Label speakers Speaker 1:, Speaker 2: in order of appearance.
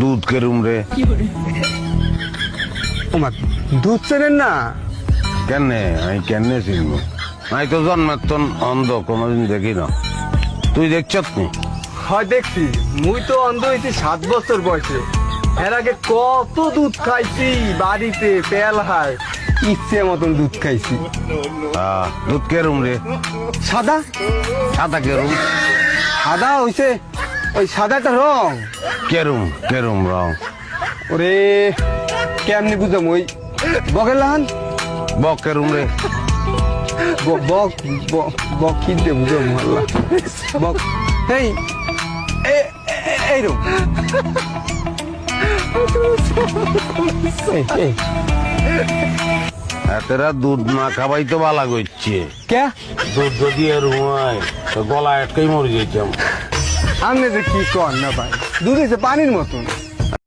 Speaker 1: দুধ কেরুম রে।
Speaker 2: ওমা দুধ চেনেন না?
Speaker 1: কেনে? আমি কেনে চিনব? আমি তো জন্মের তন অন্ধ কোনোদিন দেখি না। তুই দেখছত নি?
Speaker 2: হয় দেখছি। মুই তো অন্ধ হয়েছি সাত বছর বয়সে। এর আগে কত দুধ খাইছি বাড়িতে তেল হায় ইচ্ছে মতন দুধ খাইছি।
Speaker 1: দুধ কেরুম রে।
Speaker 2: সাদা?
Speaker 1: সাদা কেরুম।
Speaker 2: সাদা হইছে? ওই সাদাটা রং।
Speaker 1: কেরুম কেরুম রং।
Speaker 2: ওরে কেমনি বুঝাম ওই বকের লাহান?
Speaker 1: বক কেরুম রে।
Speaker 2: বক বক কি দিয়ে বুঝাম আল্লাহ। বক এই এ- এ- এই রো এই এই।
Speaker 1: এতেরা দুধ না খাবাই তো বালা করছে।
Speaker 2: কে
Speaker 1: দুধ যদি তো গলা আটকাই মরে যেতাম
Speaker 2: আপনি যে কি কর না ভাই? দুধ হয়েছে পানির মতন।